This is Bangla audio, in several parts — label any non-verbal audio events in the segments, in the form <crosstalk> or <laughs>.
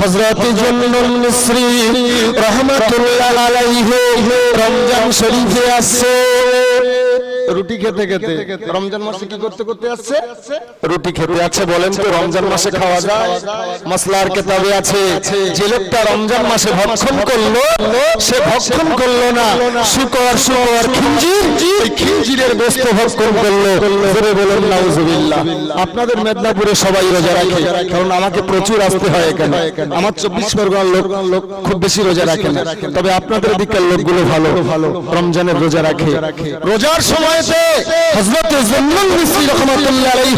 হযরত জন্নুল মিসরি রহমাতুল্লাহ আলাইহি রমজান শরীফে আসছে। রুটি খেতে খেতে। রমজান মাসে কি করতে করতে আসছে রুটি খেতে আছে বলেন তো রমজান মাসে খাওয়া যায়? মাসলার কিতাবে আছে। যে লোকটা রমজান মাসে ভক্ষণ করল সে ভক্ষণ করল না। শুকর শুকর খিঞ্জির খিঞ্জিরের গোস্ত ভক্ষণ করল। ধরে বলুন নাউজুবিল্লাহ। আপনাদের মেদিনীপুরে সবাই রোজা রাখে। কারণ আমাকে প্রচুর আসতে হয় এখানে। আমার চব্বিশ পরগনার লোক লোক খুব বেশি রোজা রাখে না। তবে আপনাদের দিকের লোকগুলো ভালো। ভালো। রমজানের রোজা রাখে। রোজার রাহমাতুল্লাহ আলাইহি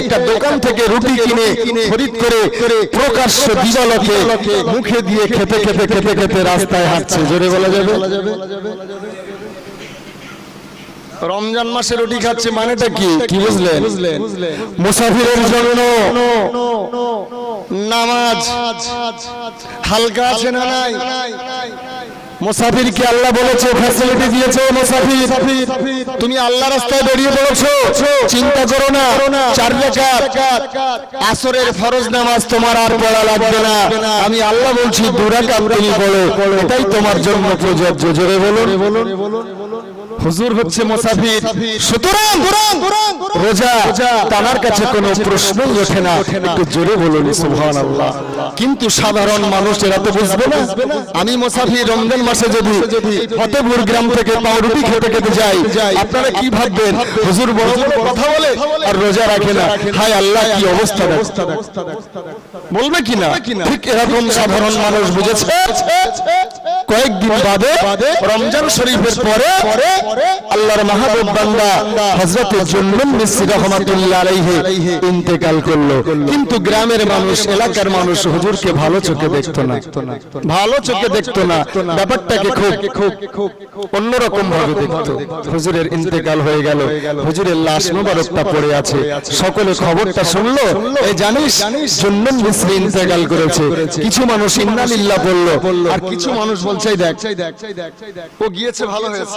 একটা দোকান থেকে রুটি কিনে খরিদ করে প্রকাশ্য মুখে দিয়ে খেতে খেতে খেতে খেতে রাস্তায় হাঁটছে। জোরে বলা যাবে? রমজান মাসে রুটি খাচ্ছে মানেটা কি? কি বুঝলেন? মুসাফিরের জন্য নামাজ। হালকা আছে না নাই? মুসাফির কি আল্লাহ বলেছে ফ্যাসিলিটি দিয়েছে মুসাফির। তুমি আল্লাহ রাস্তায় বেরিয়ে পড়েছো, চিন্তা করো না, চার রাকাত। আসরের ফরজ নামাজ তোমার আর পড়া লাগবে না। আমি আল্লাহ বলছি, দু রাকাত তুমি পড়ো, এটাই তোমার জন্য প্রযোজ্য। জোরে বলুন। হুজুর হচ্ছে মুসাফির। সুতরাং রোজা তার কাছে কোনো প্রশ্নই ওঠে না। একটু জোরে বলুন সুবহানাল্লাহ। কিন্তু সাধারণ মানুষ এরা তো বুঝবে না। আমি মুসাফির রমজান মাসে যদি ফতেপুর গ্রাম থেকে পাউরুটি খেতে খেতে যাই আপনারা কি ভাববেন? হুজুর বড় বড় কথা বলে আর রোজা রাখে না। হায় আল্লাহ কি অবস্থা বলবে কি না? ঠিক এরকম সাধারণ মানুষ বুঝেছে? কয়েকদিন বাদে রমজান শরীফের পরে আল্লাহর মাহবুব বান্দা হযরত জুন্নুন মিসরি রাহমাতুল্লাহ আলাইহি ইন্তেকাল করল। কিন্তু গ্রামের মানুষ, এলাকার মানুষ হুজুরকে ভালো চোখে দেখতো না। ভালো চোখে দেখতো না। ব্যাপারটাকে খুব খুব অন্যরকম ভাবে দেখতো। হুজুরের ইন্তেকাল হয়ে গেল। হুজুরের লাশ মোবারকটা পড়ে আছে। সকলে খবরটা শুনলো। এই জানিস, জুন্নুন মিসরি ইন্তেকাল করেছে। কিছু মানুষ ইন্নালিল্লাহ বলল। আর কিছু মানুষ বলছে দেখ, ও গিয়েছে, ভালো হয়েছে।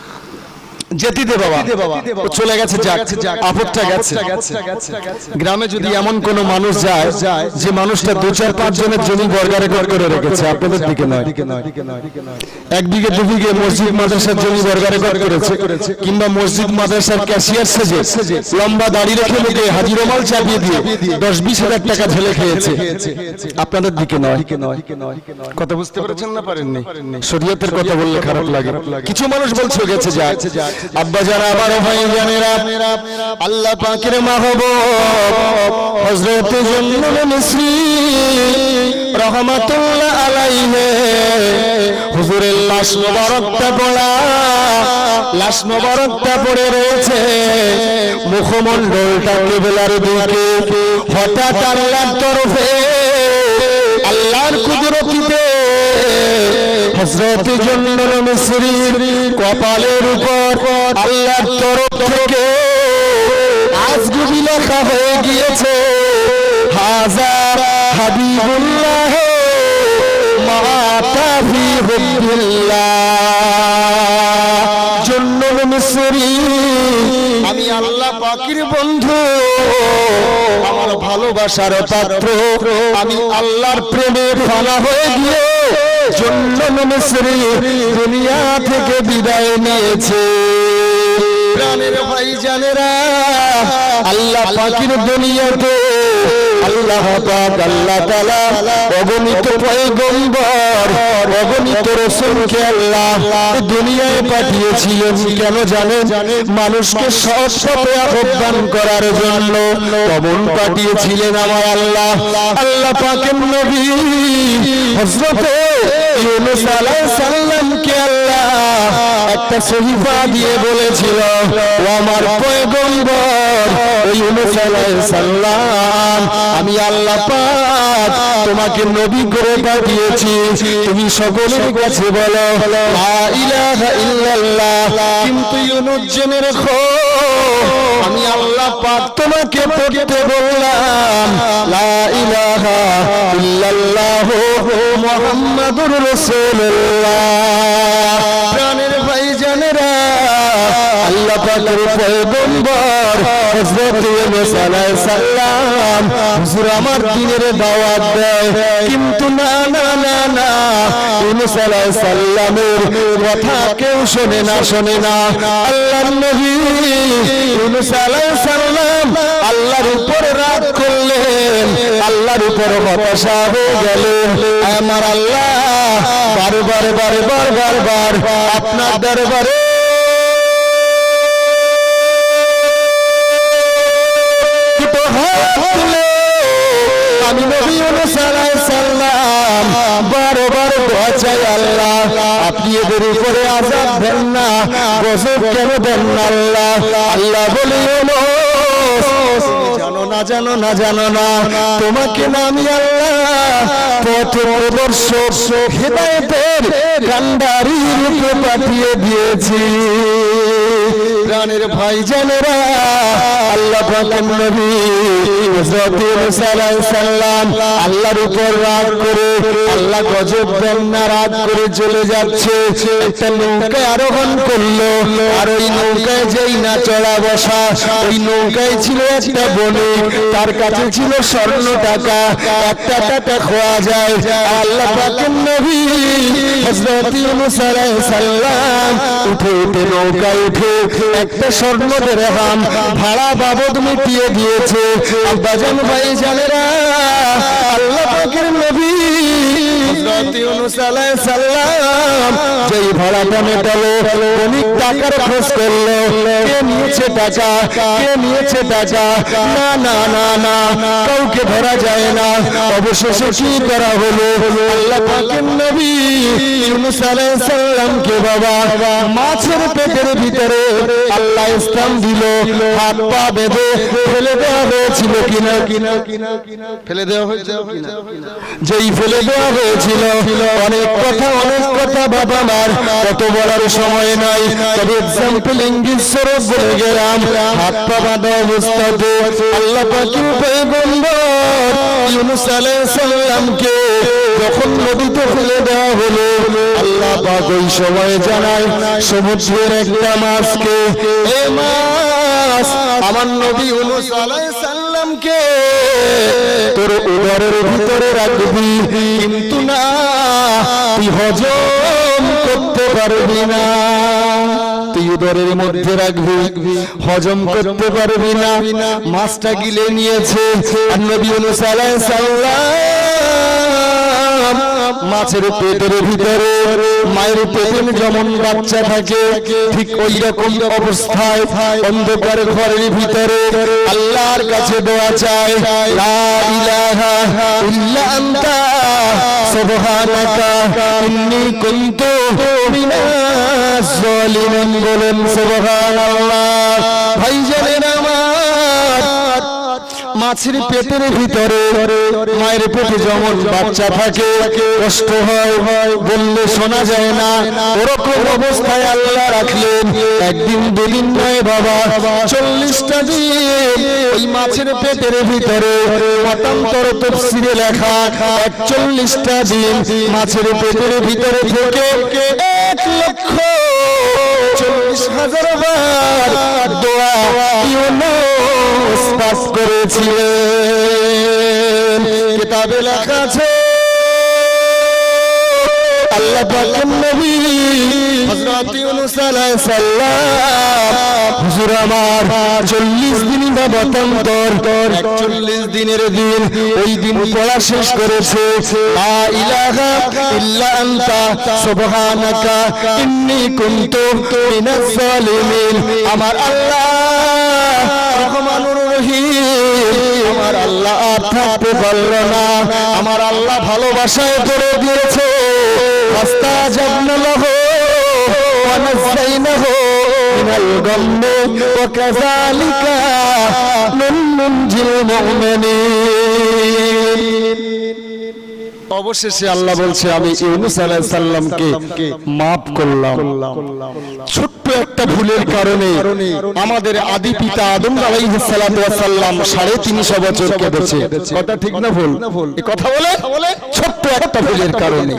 যেতে বাবা। চলে গেছে যাক। আপদটা গেছে। গ্রামে যদি এমন কোন মানুষ যায় যে মানুষটা দু চার পাঁচ জনের জমি বর্গা রেকর্ড করে রেখেছে আপনাদের দিকে নয়। এক বিঘে দু বিঘে মসজিদ মাদ্রাসার জমি বর্গা রেকর্ড করেছে কিংবা মসজিদ মাদ্রাসার ক্যাশিয়ার সেজে লম্বা দাড়ি রেখে মুখে হাজির রমাল চাপিয়ে দিয়ে দশ বিশ হাজার টাকা ঢেলে খেয়েছে। আপনাদের দিকে নয়। কথা বুঝতে পেরেছেন না পারেননি? শরীয়তের কথা বললে খারাপ লাগে। কিছু মানুষ বলছে গেছে যায় আব্বা যারা আবারও ভাই জানেরা, আল্লাহ পাকের মাহবুব, হযরত রহমাতুল্লাহ হুজুরের লাশ মোবারকটা পড়া, লাশ মোবারকটা পড়ে রয়েছে। মুখমণ্ডলটা কেবলার দিকে হঠাৎ আল্লাহর তরফে, আল্লাহর কুদরতিতে হযরত জন্নুল মিসরির কপালের উপর আল্লাহর তরফ থেকে আজগুবি লেখা হয়ে গিয়েছে, হাজার হাবিবুল্লাহ মাতা ফি হুবিল্লাহ জন্নুল মিসরি, আমি আল্লাহ পাকির বন্ধু, আমার ভালোবাসার পাত্র, আমি আল্লাহর প্রেমে ফানা হয়ে গিয়ে জন্নুল মিসরি দুনিয়া থেকে বিদায় নিয়েছে। প্রাণের ভাই জানেরা আল্লাহ পাকির দুনিয়াতে আল্লাহ পাক আল্লাহ তাআলা অগণিত পয়গম্বর অগণিত রাসূলকে আল্লাহ দুনিয়ায় পাঠিয়েছিলেন। কেন জানেন? মানুষকে সৎ পথে আহ্বান করার জন্য কমন পাঠিয়েছিলেন আমার আল্লাহ। আল্লাহ পাকের নবী হযরত ইউনূস আলাইহিস সালামকে আল্লাহ একটা সহিফা দিয়ে বলেছিল, ও আমার পয়গম্বর ইউনূস আলাইহিস সালাম, আমি আল্লাহ পাক তোমাকে নবী করে পাঠিয়েছি। তুমি সকলের কাছে বলো, লা ইলাহা ইল্লাল্লাহ। কিন্তু ইউনূস জেনে রেখো আমি আল্লাহ পাক তোমাকে পড়তে বললাম লা ইলাহা ইল্লাল্লাহ মুহাম্মাদুর রাসূলুল্লাহ। প্রাণের ভাই জানেরা আল্লাহ পাকের পয়গম্বর হযরত ইউনূস আলাইহিস সালাম হুজুর আমার দিনের দাওয়াত দেয়। কিন্তু না না না না, ইউনূস আলাইহিস সালামের কথা কেউ না না। আল্লাহর নবী আলাইহিস সালাম আল্লাহর উপর রাগ করলেন, আল্লাহর উপর হতাশা হয়ে গেলেন। আমার আল্লাহ বারবার বারবার বারবার আপনার দরবারে নবী সালাম বারবার দোয়া আল্লাহ। আপনি এদের উপরে আযাব দেন না। গজব কেন দেন না আল্লাহ? আল্লাহ বলে ইউনূস জানো না জানো না জানো না। তোমাকে না আমি আল্লাহ পথ প্রদর্শক, হেদায়েতের কান্ডারি রূপে পাঠিয়ে দিয়েছি। প্রাণের ভাই জানেরা, আল্লাহ পাকের নবী, হযরত ইউনূস আলাইহিস সালাম আল্লাহর উপর রাগ করে, আল্লাহ গজব না, রাগ করে চলে যাচ্ছে। একটা নৌকায় আরোহণ করল, আর ওই নৌকায় যেই না চড়া বসা, ওই নৌকায় ছিল একটা বণিক তার কাছে ছিল স্বর্ণ টাকা, একটা টাকা খোয়া যায়। আল্লাহ পাকের নবী হযরত ইউনূস আলাইহিস সালাম উঠে উঠে নৌকায় উঠে একটা স্বর্ণ দেরহাম ভাড়া বাবদ মিটিয়ে দিয়েছে। আব্বাজান ভাই জানেরা হযরত ইউনূস আলাইহিস সালাম যেই ভাড়াটা মেটালো অনেক টাকার খোঁজ করল। কে নিয়েছে টাকা? কে নিয়েছে টাকা? না না না না কাউকে ধরা যায় না। অবশেষে কি করা হলো? আল্লাহ পাকের নবী ইউনূস আলাইহিস সালামকে বাবা মাছের পেটের ভিতরে আল্লাহ ইসলাম দিল। হাত পা বেঁধে ফেলে দেওয়া হয়েছিল কিনা? কিনা কিনা ফেলে দেওয়া হয়েছিল যেই ফেলে দেওয়া হয়েছিল অনেক কথা অনেক কথা বাবা মার। কত বলার সময় নাই। তবে এক্সাম্পল ইঙ্গিত স্বরূপ বলে গেলাম। হাত পা বাঁধা অবস্থাতে আল্লাহ পাকি পয়গম্বর ইউনূস আলাইহিস যখন নদীতে ফেলে দেওয়া হলো, আল্লাহ পাক ওই সময় জানায়, সমুদ্রের একটা মাছকে, এ মাছ আমার নবী ইউনূস আলাইহিস সালামকে তোর উদরের ভিতরে রাখবি কিন্তু না তুই হজম করতে পারবি না। তুই উদরের মধ্যে রাখবি হজম করতে পারবি না। মাছটা গিলে নিয়েছে আর নবী ইউনূস আলাইহিস সালাম। মাছের পেটের ভিতরে, মায়ের পেটের যেমন বাচ্চা থাকে, ঠিক ওই রকম অবস্থায় অন্ধকার ঘরের ভিতরে আল্লাহর কাছে দোয়া চায় লা বলেন মাছের পেটের ভিতরে মায়ের পেটে যেমন বাচ্চা থাকে, কষ্ট হয়, বললে শোনা যায় না। ওরকম অবস্থায় আল্লাহ রাখলেন। একদিন দুদিন নয় বাবা, চল্লিশটা দিন ওই মাছের পেটের ভিতরে মতান্তর তফসিরে লেখা, একচল্লিশটা দিন মাছের পেটের ভিতরে থেকে এক লক্ষ চল্লিশ হাজার বার দোয়া। ইউনুস করেছিলেন কিতাবে লেখা আছে, আল্লাহ পাকের নবী হযরত ইউনূস আলাইহিস সালাম, হুজুর আমার 40 দিন বাবাতন্তর 41 দিনের দিন ওই দিন পড়া শেষ করেছে। লা ইলাহা ইল্লা আনতা, সুবহানাকা, ইন্নী কুনতু মিনাজ জালিমিন আমার আল্লাহ আমার আল্লাহ আর থাকতে পারল না আমার আল্লাহ ভালোবাসায় করে দিয়েছে রাস্তা জগনলহ ونزينه من الغم وكذلك ننجي المؤمنين অবশেষে আল্লাহ বলছে আমি ইউনুস আলাইহিস সালামকে মাফ করলাম। ছোট্ট একটা ভুলের কারণে আমাদের আদি পিতা আদম আলাইহিস সালাতু ওয়াস সালাম সাড়ে তিনশো বছর কেঁদেছে। কথা ঠিক না ভুল? এই কথা বলে? ছোট্ট একটা ভুলের কারণে।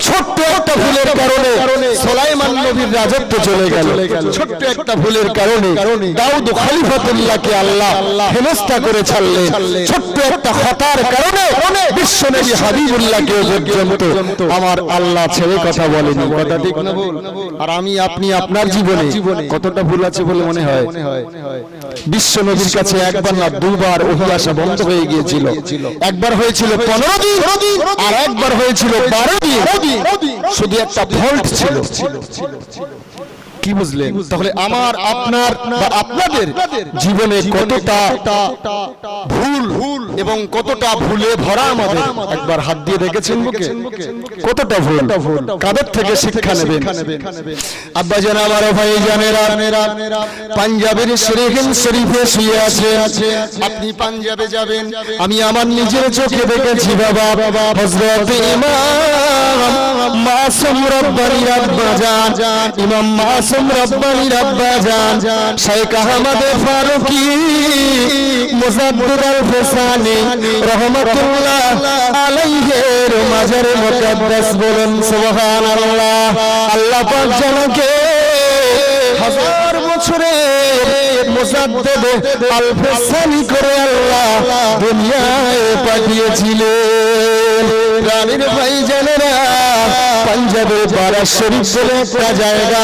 ছোট্ট একটা ভুলের কারণে সোলাইমান নবীর রাজত্ব চলে গেল। ছোট্ট একটা ভুলের কারণে দাউদ খলিফাতুল্লাহকে আল্লাহ হেনস্থা করে ছাড়লেন ছোট্ট একটা কারণে হাবিবুল্লাহকে পর্যন্ত আমার আল্লাহ ছেড়ে কথা বলেনি। কথা ঠিক না ভুল? আর আমি, আপনি আপনার জীবনে কতটা ভুল আছে বলে মনে হয়? বিশ্ব নবীর কাছে একবার না দুবার ওহি বন্ধ হয়ে গিয়েছিল। একবার হয়েছিল পনেরো দিন। আর একবার হয়েছিল বারো দিন। শুধু একটা ভোল্ট ছিল। কি বুঝলেন? তাহলে আমার আপনার বা আপনাদের জীবনে কতটা ভুল ভুল এবং কতটা ভুলে ভরা আমাদের একবার হাত দিয়ে দেখেছেন বুকে? কতটা ভুল? কাদের থেকে শিক্ষা নেবেন? আব্বা জান আমার ভাই জানেরা পাঞ্জাবের শরীফ শরীফে শুয়ে আছে। আপনি পাঞ্জাবে যাবেন। আমি আমার নিজের চোখে দেখেছি বাবা। হযরত ইমাম মাসুম রব্বানি রাব্বা জান ইমাম মাসুম রব্বানি রাব্বা জান শেখ আহমদ ফারুকি, মুজাদ্দিদ আল ফসানি রহমাতুল্লাহ আলাইহির মাজার মুকদ্দাস বলেন সুবহানাল্লাহ। আল্লাহ পাক জানকে হাজার বছরে মুজাদ্দিদ আল ফসানি করে আল্লাহ দুনিয়ায় পাঠিয়েছিলেন। পাঞ্জাবের বারা শরীফ একটা জায়গা।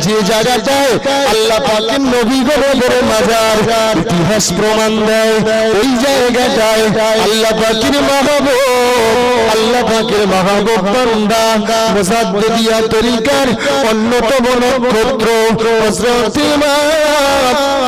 যে জায়গাটায় আল্লাহ পাকের নবী গরবের মাজার। ইতিহাস প্রমাণ দেয়। ওই জায়গাটায় আল্লাহ পাকের মাহবুব, আল্লাহ পাকের মাহবুব বান্দা। তরিকার অন্যতম নক্ষত্র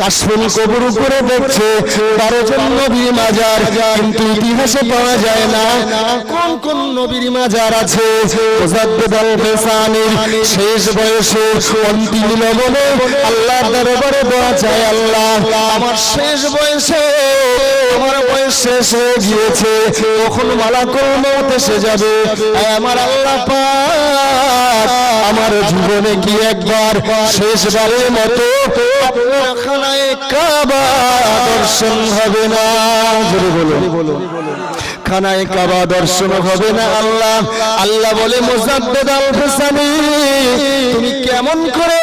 কাশ্মীর কবর উপরে দেখছে, বারো জন নবীর মাজার, কিন্তু ইতিহাসে পাওয়া যায় না কোন কোন নবীর মাজার আছে। শেষ বয়সে অন্তিম লবণে আল্লাহর দরবারে দোয়া চায় আল্লাহ, আমার শেষ বয়সে, আমার বয়স শেষ হয়ে গিয়েছে, কখন মালাকুল মউত এসে যাবে? আমার আল্লাহ পাক, আমার জীবনে কি একবার শেষবারের মতো আপনার খানায় কাবা দর্শন হবে না। জোরে খানায় কাবা দর্শন হবে না আল্লাহ। আল্লাহ বলে মুজাদ্দিদ আল হোসেনি তুমি কেমন করে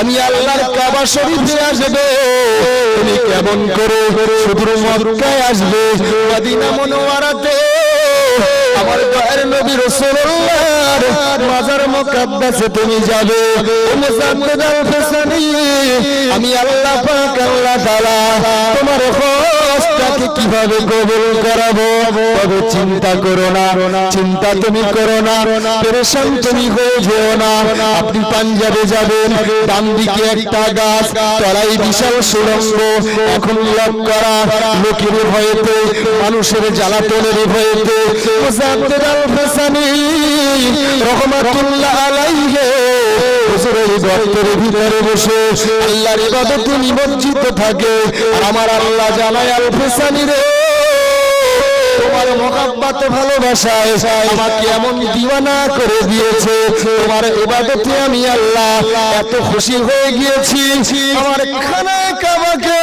আমি আল্লাহর কাবা শরীফে আসবে? তুমি কেমন করে শুধু মক্কায় আসবে? মদিনা মনোয়ারাতে আমার দয়ার নবী রাসূলুল্লাহর মাজার মুকদ্দাসে, তুমি যাবে। ও মুজাদ্দিদ আল হোসেনি, আমি আল্লাহ পাক, আল্লাহ তাআলা তোমার হজটাকে কীভাবে কবুল করাবো? তবে চিন্তা করো না, চিন্তা তুমি করো না, পেরেশান তুমি হয়ে যেও না। আপনি পাঞ্জাবে যাবেন, ডান দিকে একটা গাছ তলাই বিশাল সুড়ঙ্গ, এখন লক করা, লোকের ভয়েতে, মানুষের জ্বালাতনের ভয়েতে। মুজাদ্দিদ আল হাসানি রহমাতুল্লাহ আলাইহি হুজুরের গর্তের ভিতরে বসে আল্লাহর ইবাদতে নিমজ্জিত থাকে। আমার আল্লাহ জানায়, আল ফেসানি রে, তোমার মোহাব্বত ভালোবাসায় আমাকে এমন দিওয়ানা করে দিয়েছে। তোমার ইবাদতে আমি আল্লাহ এত খুশি হয়ে গিয়েছি। আমার খানায় কাবাকে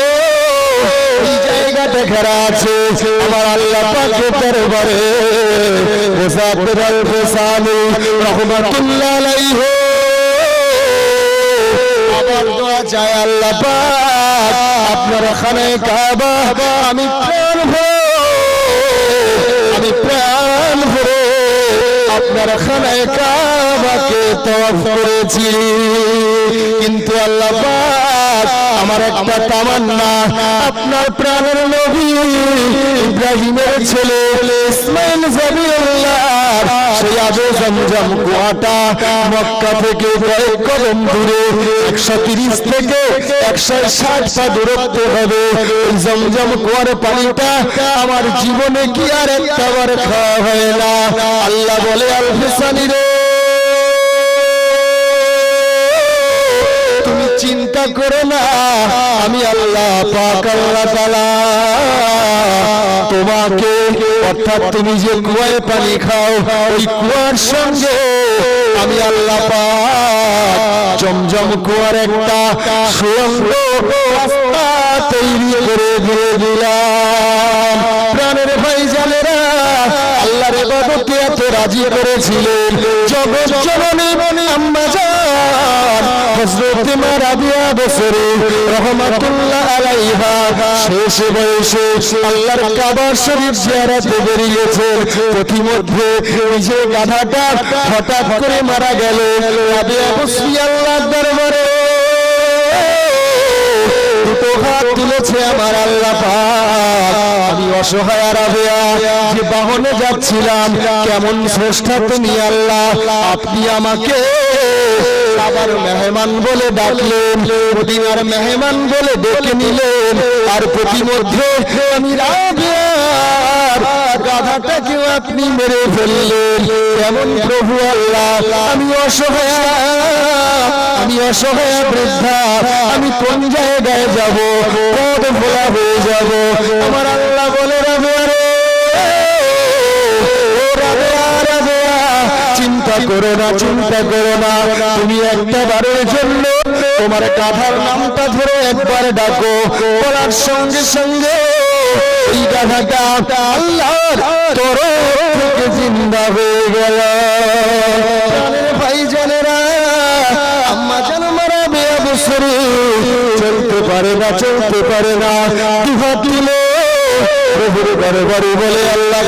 জায়গাটা ঘেরা আছে। আমার আল্লাহ পাকের দরবারে মুজাদ্দিদ আল ফসানি রহমাতুল্লাহ আলাইহি। আবার দোয়া চায় আল্লাহ পাক, আপনার খানায় কাবা, আমি প্রাণ ভরে আমি প্রাণ ভরে আপনার খানায় কাবাকে তওয়াফ করেছি। কিন্তু আল্লাহ পাক আমার একটা তামান্না, আপনার প্রাণের নবী ইব্রাহিমের ছেলে ইসমাইল জাবিউল্লাহ, সেই আজও জমজম কুয়াটা মক্কা থেকে কয়েক কদম দূরে, একশো তিরিশ থেকে একশো ষাট পা দূরত্ব হবে। জমজম কুয়ার পানিটা আমার জীবনে কি আর একটা বার খাওয়া হয় না। আল্লাহ বলে আল ফিসানি রে চিন্তা করো না। আমি আল্লাহ পাক, আল্লাহ তাআলা, তোমাকে, অর্থাৎ তুমি যে কুয়ায় পানি খাও, ওই কুয়ার সঙ্গে আমি আল্লাহ পাক জমজম কুয়ার একটা সুরঙ্গ রাস্তা তৈরি করে দিয়ে দিলাম। প্রাণের ভাই জানেরা আল্লাহর ইবাদতে এত রাজি করেছিলেন জগৎ জননী আম্মা জান হযরত মা রাবিয়া বসরি রহমাতুল্লাহ আলাইহা। শেষ বয়সে আল্লাহর কাবা শরীফ জিয়ারতে বেরিয়েছেন প্রতিমধ্যে নিজের গাধাটা হঠাৎ করে মারা গেল। রাবিয়া বসরি আল্লাহর দরবারে দুটো হাত তুলেছে আমার আল্লাহ আমি অসহায় রাবেয়া, যে বাহনে যাচ্ছিলাম, কেমন স্রষ্টা তুমি আল্লাহ, আপনি আমাকে আবার মেহমান বলে ডাকলেন, মদিনার মেহমান বলে ডেকে নিলেন। আর প্রতিমধ্যে আমি গাধাটাকেও আপনি মেরে ফেললেন। কেমন প্রভু আল্লাহ, আমি অসহায় আমি অসহায় বৃদ্ধা, আমি কোন জায়গায় যাব? ভোলা হয়ে যাব। আমার চিন্তা করো না চিন্তা করো না। তুমি একটা বারের জন্য তোমার গাধার নামটা ধরে একবার ডাকো। বলার সঙ্গে সঙ্গে এই গাধাটা আল্লাহর তরফ থেকে জিন্দা হয়ে গেল। ভাই জানেরা আম্মা জান মারা বেয়া বছরে চলতে পারে না চলতে পারে না। দুহাত দিলে প্রভুর ঘরে বাড়ি বলে আল্লাহ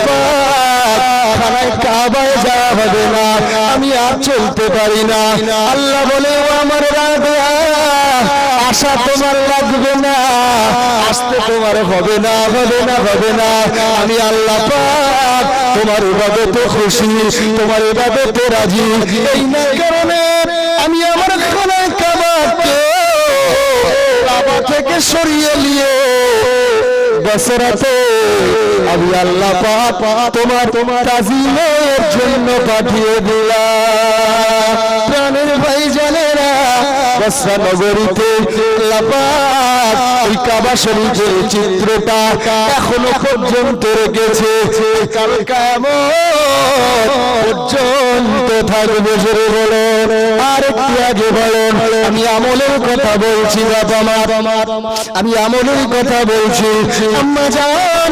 না। আমি আর চলতে পারি না। আল্লাহ বলে আমার রাবেয়া আশা তোমার লাগবে না। আসতে তোমার হবে না হবে না হবে না। আমি আল্লাহ পাক তোমার ইবাদতে খুশি, তোমার ইবাদতে রাজি। এই না কারণে আমি আমার খানায় কাবাকে কাবা থেকে সরিয়ে নিয়ে বসরাতে আমি আল্লাহ তোমার তোমার জন্য পাঠিয়ে দিলাম। বসরা নগরীতে কাবা শরীফের চিত্রটা এখনও পর্যন্ত রেখেছে। কাল কায়ামত পর্যন্ত থাকবে জোরে বলেন আর একটু আগে বলেন, আমি আমলের কথা বলছি বাবা। মা আমি আমলের কথা বলছি। আম্মা জান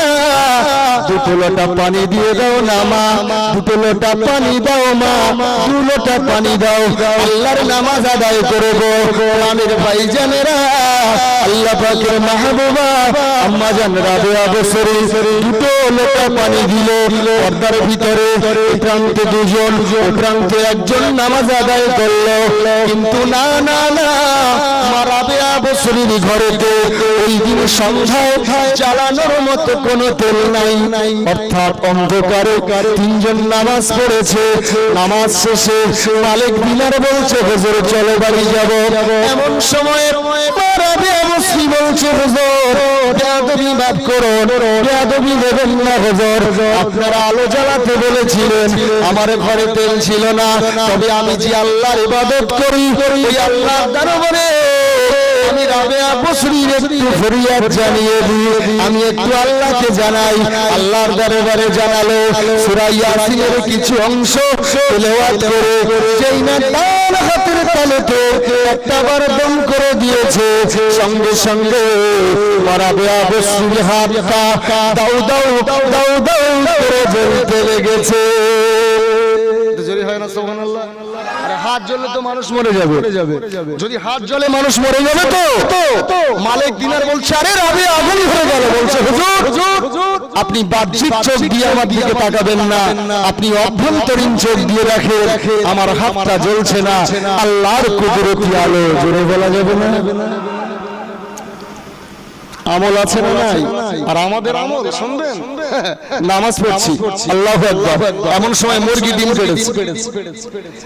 দুটো লোটা পানি দিয়ে দাও না মা, দুটো লোটা পানি দাও মা, দু লোটা পানি দাও, আল্লাহর নামাজ আদায় করব। প্রাণের ভাইজানেরা, আল্লাহ পাকের মাহবুবা, আম্মা জান রাবেয়া বসরি দুটো লোটা পানি দিল পর্দার ভিতরে প্রান্তে দুজন প্রান্তে একজন নামাজ আদায় করল। কিন্তু না না না, মা রাবেয়া বসরির ঘরেতে ওই দিন সন্ধ্যায় চালানোর মতো কোনো তেল নাই। অর্থাৎ অন্ধকারে তিনজন নামাজ পড়েছে। নামাজ শেষে মালিক দিনার বলছে, হুজুর, চলো বাড়ি যাব। এমন সময়ে দেবেন আলো জ্বালাতে বলেছিলেন, আমার ঘরে তেল ছিল না, তবে আমি যে আল্লাহর ইবাদত করি, ওই আল্লাহর দরবারে আমি রাবেয়া বসরির একটু ফরিয়াদ জানিয়ে দিই। আমি একটু আল্লাহকে জানাই। আল্লাহর দরবারে জানালো সূরা ইয়াসিনের কিছু অংশ তেলাওয়াত করে। যেই না তার হাতের তালুতে একটা বার দম করে দিয়েছে। সঙ্গে সঙ্গে রাবেয়া বসরির হাতটা দাউ দাউ দাউ দাউ করে জ্বলতে লেগেছে। জোরে হয় না, সুবহানাল্লাহ? হাত জ্বললে তো মানুষ মরে যাবে। যদি হাত জ্বলে মানুষ মরে যাবে তো? মালিক দিনার বলছে আরে রবি আগুন হয়ে গেল। বলছে হুজুর আপনি বাহ্যিক চোখ দিয়ে আমার দিকে তাকাবেন না। আপনি অভ্যন্তরীণ চোখ দিয়ে রাখে আমার হাতটা জ্বলছে না। আল্লাহর কুদরতি আলো জোরে বলা যাবে না। আমল আছে না নাই? আর আমাদের আমল শুনবেন? <laughs> নামাজ পড়ছি। আল্লাহু আকবার। এমন সময় মুরগি ডিম পেড়েছে।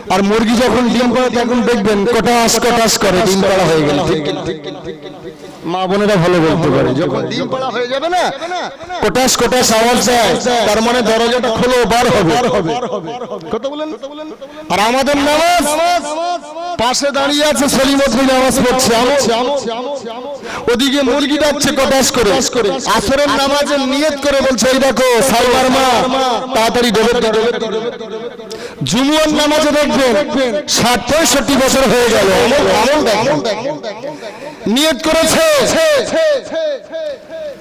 আর মুরগি যখন ডিম পাড়ে তখন দেখবেন কটাস কটাস করে ডিম পাড়া হয়ে গেল। ঠিক মা বোনেরা ভালো বলতে পারে। যখন ডিম পাড়া হয়ে যাবে না কটাস কটাস আওয়াজ যায় তার মানে দরজাটা খোলো বার হবে। কত বলেন আর আমাদের নামাজ? পাশে দাঁড়িয়ে আছে সলিমতী নামাজ পড়ছে ওদিকে মুরগি ডাকছে কটাস করে। আসরের নামাজের নিয়ত করে বলছে এই দেখো সালমার মা তাড়াতাড়ি ডোবে জুমুয়ার নামাজে দেখবেন ষাট পঁয়ষট্টি বছর হয়ে গেল। আমল দেখেন। নিয়ত করেছে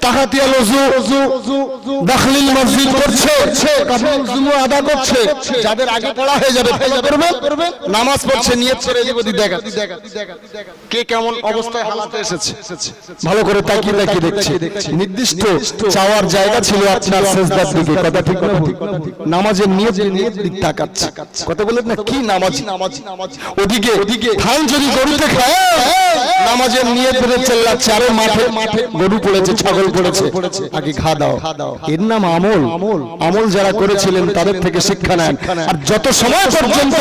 তাহাতিয়া লজু দাখলিল মসজিদ করছে জুমু আদা করছে। যাদের আগে পড়া হয়ে যাবে করবে, নামাজ পড়ছে, নিয়ত দেখা কে কেমন অবস্থায় এসেছে? ভালো করে তাকিয়ে তাকিয়ে দেখছে। নির্দিষ্ট চাওয়ার জায়গা ছিল আপনার সেজদার দিকে, কথা ঠিক না? নামাজের নিয়ত নিয়ত দিক তাকাচ্ছে। কথা বলেন না, কি নামাজ? ওদিকে ওদিকে ধান যদি গরুতে খায়, নামাজের নিয়ত ধরে আরে মাঠে গরু পড়েছে, ছাগল পড়েছে আগে খা দাও। এর নাম আমল। আমল। যারা করেছিলেন তাদের থেকে শিক্ষা নেন। আর যত সময় পর্যন্ত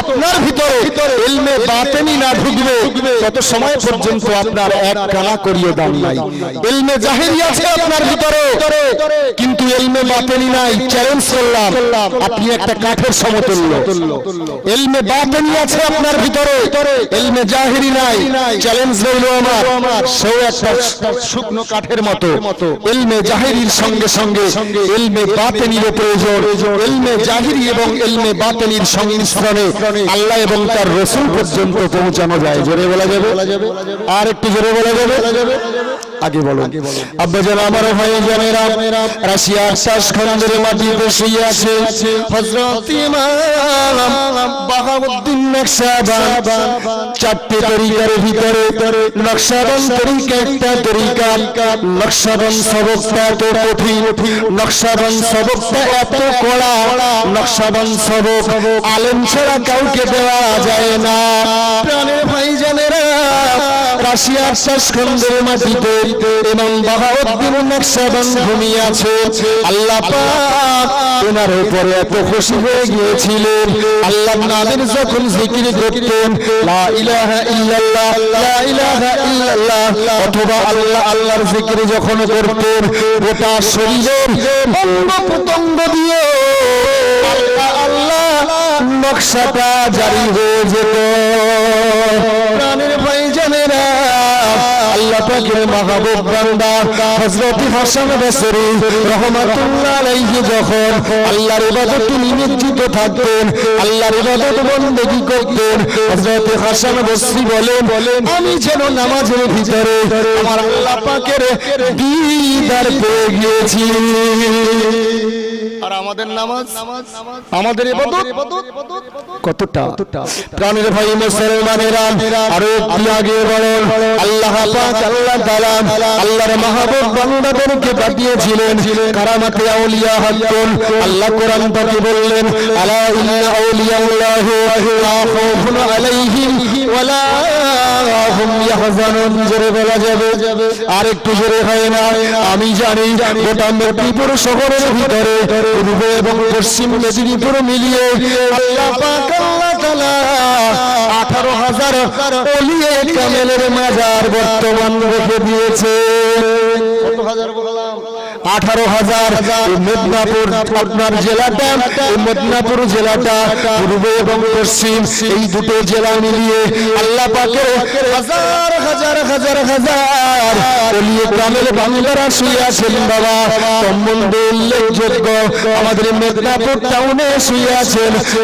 আপনার ভিতরে এলমে বাতেনি না ঢুকবে তত সময় পর্যন্ত আপনার এক কানা করিয়ে দাম নাই। এলমে জাহেরি আছে আপনার ভিতরে। কিন্তু এলমে বাতেনি নাই চ্যালেঞ্জ করলাম। আপনি একটা কাঠের সমতুল্য। এলমে বাতেনি আছে আপনার ভিতরে। এলমে জাহেরি নাই চ্যালেঞ্জ রইল আমার। সেও একটা শুকনো কাঠের মতো, এলমে জাহেরির সঙ্গে সঙ্গে, এলমে বাতেনির প্রয়োজন। এলমে জাহিরি এবং এলমে বাতেনির সংমিশ্রণে আল্লাহ এবং তার রসুল পর্যন্ত পৌঁছানো যায়। জোরে বলা যাবে? আর একটু জোরে বলা যাবে? আগে বলো আব্বা জান আমার ভাই জানেরা রাশিয়ার শ্বাস খন্ডের মাটিতে শুয়ে আছে। হযরত ইমাম বাহাউদ্দিন নকশাবন্দ চারটি তরিকার ভিতরে নকশাবন্দ তরিকা একটা তরিকা। নকশাবন্দ সবকটা এত কঠিন নকশাবন্দ সবকটা এত কড়া। নকশাবন্দ সবক আলেম ছাড়া কাউকে দেওয়া যায় না। প্রাণের ভাই জানেরা মাটিতে বাহাউদ্দিন আছে। আল্লাহ ওনার উপরে এত খুশি হয়ে গিয়েছিলেন। আল্লাহর নামের যখন জিকির করতেন, লা ইলাহা ইল্লাল্লাহ, লা ইলাহা ইল্লাল্লাহ, অথবা আল্লাহ আল্লাহর জিকির যখন করতেন, গোটা শরীরের অঙ্গ দিয়ে আল্লাহ আল্লাহ নকশাটা জারি হয়ে যেত। প্রাণের জানেরা, আল্লাহ পাকের মাহবুব বান্দা, হযরত হাসান বসরি রহমাতুল্লাহ আলাইহি যখন আল্লাহর ইবাদতে নিয়োজিত থাকতেন, আল্লাহর ইবাদত বندگی করতেন, হযরত হাসান বসরি বলেন, আমি যেন নামাজের ভিতরে আমার আল্লাহ পাকের দিদার পেয়ে গিয়েছি। আর আমাদের নামাজ আমাদের কতটা? প্রাণের ভাই মুসলমানেরা আরও আগে বলেন আল্লাহ পাক আল্লাহ তাআলা আল্লাহর মাহবুব বান্দাদেরকে পাঠিয়েছিলেন কারামাতে আউলিয়া হাক্কুন। আল্লাহ কোরআন পাকে বললেন আলা ইন্না আউলিয়াল্লাহি লা খাউফুন আলাইহিম ওয়ালা হুম ইয়াহজানুন যাবে। আর একটু জোরে হয় আমি জানি গোটা মেদিনীপুর শহরের ভিতরে পূর্ব এবং পশ্চিম মেদিনীপুর মিলিয়ে আল্লাহ পাক, আল্লাহ তাআলা আঠারো হাজার অলিয়ে কামেলের মাজার বর্তমান রেখে দিয়েছে হাজার বললাম? আঠারো হাজার। জেলাটা জেলাটা আল্লাহ হাজার হাজার উল্লেখযোগ্য, আমাদের মেদিনীপুর টাউনে শুয়ে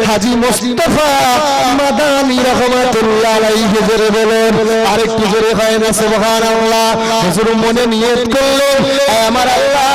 হাজি মোস্তফা বলেন। আরেকটু জোরে হয় না, সুবহানাল্লাহ। হুজুর মনে নিয়ত করলেন আমার আল্লাহ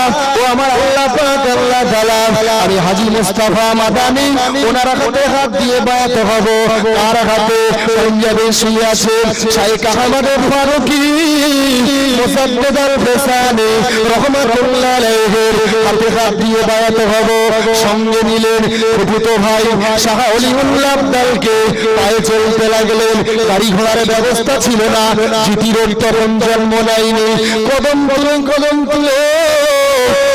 ও আমার আল্লাহ পাক, আল্লাহ তাআলা, আমি হাজি মুস্তাফা মাদানি, ওনার হাতে হাত দিয়ে বায়াত হব। তার হাতে পাঞ্জাবে শুয়ে আছে শাইখ আহমদ ফারুকি। মুসাদ্দেদ আল ফেসানি রহমাতুল্লাহ আলাইহির হাতে হাত দিয়ে বায়াত হব। সঙ্গে নিলেন প্রভূত ভাই শাহ অলিউল্লাহ আব্দালকে। পায়ে চলতে লাগলেন, গাড়ি ঘোড়ার ব্যবস্থা ছিল না। জিটির তখন জন্ম নেয়নি। কদম তুলে কদম তুলে।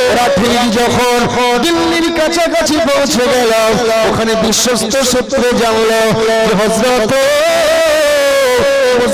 ওরা ঠিক যখন দিল্লির কাছাকাছি পৌঁছে গেল ওখানে বিশ্বস্ত সূত্রে জানলো হজরত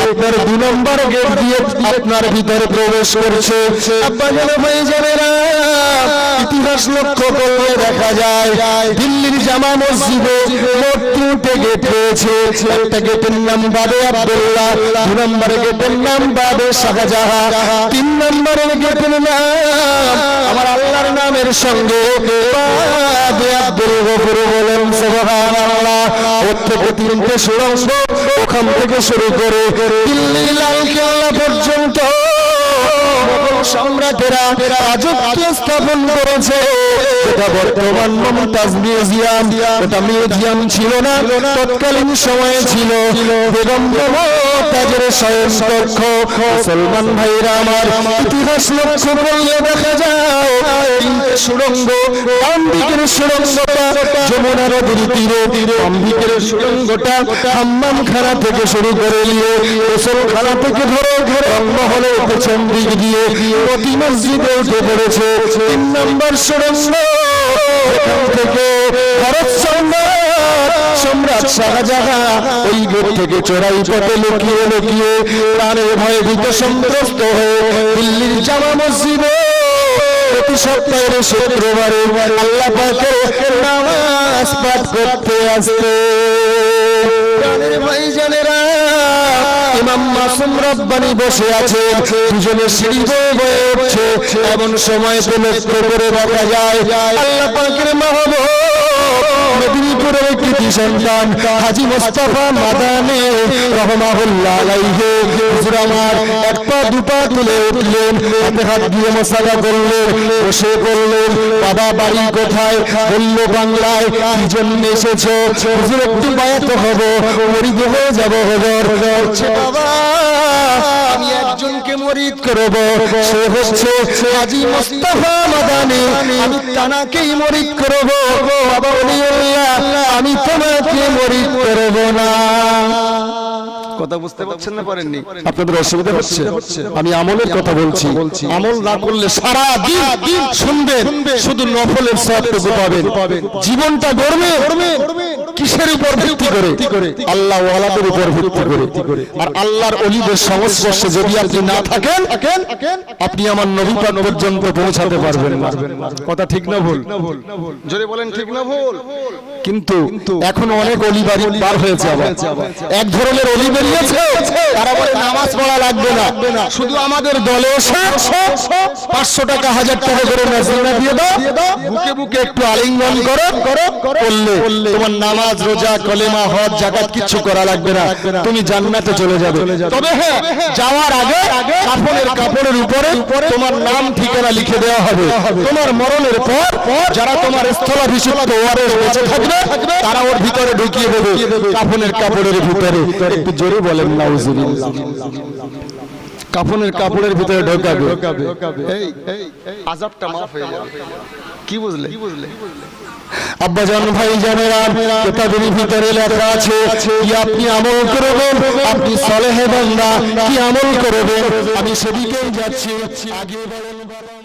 আপনার নম্বর গেট দিয়ে আপনার ভিতরে প্রবেশ করছে। আব্বা জানেরা ইতিহাস লক্ষ্য করলে দেখা যায়, দিল্লির জামা মসজিদে মোট তিনটে গেট রয়েছে, একটা গেটের নাম বাবে আব্দুল্লাহ, দু নম্বরে গেটের নাম বাবে শাহজাহা, তিন নম্বরের গেটের নাম আমার আল্লাহর নামের সঙ্গে বাবে আব্দুল গফুর বলেন থেকে তিনটে সুরঙ্গ ওখান থেকে শুরু করে দিল্লি লাল কেল্লা পর্যন্ত সম্রাটেরা রাজত্ব স্থাপন করেছে। এটা বর্তমান মমতাজ মিউজিয়াম। ছিল না, তৎকালীন সময়ে ছিল। বেগম মমতাজের স্বয়ং কক্ষ মুসলমান ভাইরা আমার ইতিহাস লক্ষ্য করলে দেখা যায় সুড়ঙ্গ ডান দিকের সুড়ঙ্গটা যমুনা নদীর তীরে। বাম দিকের সুড়ঙ্গটা হাম্মাম খানা থেকে শুরু করে নিয়ে, গোসল খানা থেকে ধরে রংমহলে পেছন দিক দিয়ে। প্রতি মসজিদে উঠে পড়েছে। তিন নম্বর সুড়ঙ্গ। এখান থেকে ভারত সম্রাট শাহজাহান ওই গেট থেকে চোরাই পথে লুকিয়ে লুকিয়ে প্রাণের ভয়ে ভীত সন্ত্রস্ত হয়ে দিল্লির জামা মসজিদে প্রতি সপ্তাহের শুক্রবারে আল্লাহ পাকের নামাজ পাঠ করতে আসতে প্রাণের ভাই জানেরা ইমাম মাসুম রব্বানি বসে আছে, দুজনে সিঁড়ি বয়ে বয়ে উঠছে, এমন সময় লক্ষ্য করে দেখা যায়, আল্লাহ পাকের মাহবুব কৃতি সন্তান হাজি মোস্তফা মাদানে রহমাহুল্লাহ আলাইহি। হুজুর আমার, এক পা দুপা তুলে উঠলেন, হাতে হাত দিয়ে মশালা করলেন, বসে করলেন বাবা বাড়ি কোথায়, বলল বাংলায়, কি জন্য এসেছ? হুজুর, একটু বায়াত হব মরিদ হয়ে যাব, হজর। বাবা একজনকে মরিদ করব। সে হচ্ছে হাজি মুস্তাফা মাদানি। আমি তানাকেই মরিদ করব। বাবা আমি তোমাকে মরিদ করব না। কথা বুঝতে পারছেন না পারেননি। আপনাদের অসুবিধা হচ্ছে? আমি আমলের কথা বলছি। আমল না করলে সারা দিন শুনবেন শুধু নফলের পাবেন। জীবনটা গড়বে। কিসের উপর ভিত্তি করে? আল্লাহ ওয়ালাদের উপর ভিত্তি করে। আর আল্লাহর অলিদের সংস্পর্শে যদি আপনি না থাকেন আপনি আমার নবী পাক পর্যন্ত পৌঁছাতে পারবেন না। কথা ঠিক না ভুল। জোরে বলেন ঠিক না ভুল। কিন্তু এখন অনেক অলি বাড়ি বার হয়েছে আবার। এক ধরনের অলি তারা বলে নামাজ পড়া লাগবে না। শুধু আমাদের দলে এসে পাঁচশো টাকা হাজার টাকা করে নাজিরা দিয়ে দাও। বুকে বুকে একটু আলিঙ্গন করো করলে তোমার নামাজ রোজা কলেমা হজ জাকাত কিচ্ছু করা লাগবে না। তুমি জান্নাতে চলে যাবে। তবে হ্যাঁ যাওয়ার আগে কাফনের কাপড়ের উপরে তোমার নাম ঠিকানা লিখে দেওয়া হবে। তোমার মরণের পর যারা তোমার স্থলাভিষিক্ত ওয়ারেস বেঁচে থাকবে তারা ওর ভিতরে ঢুকিয়ে দেবে কাফনের কাপড়ের ভিতরে। একটু জোরে বলেন নাউজুবিল্লাহ কাফনের কাপড়ের ভিতরে ঢোকাবে। এই আজাবটা মাফ হয়ে যাবে। কি বুঝলে? কি বুঝলে? আব্বাজান ভাই জানেরা কেতাবের ভিতরে লেখা আছে। কি আপনি আমল করবেন? আপনি সলেহে বান্দা কি আমল করবেন? আমি সেদিকেই যাচ্ছি। আগে বলেন বাবা।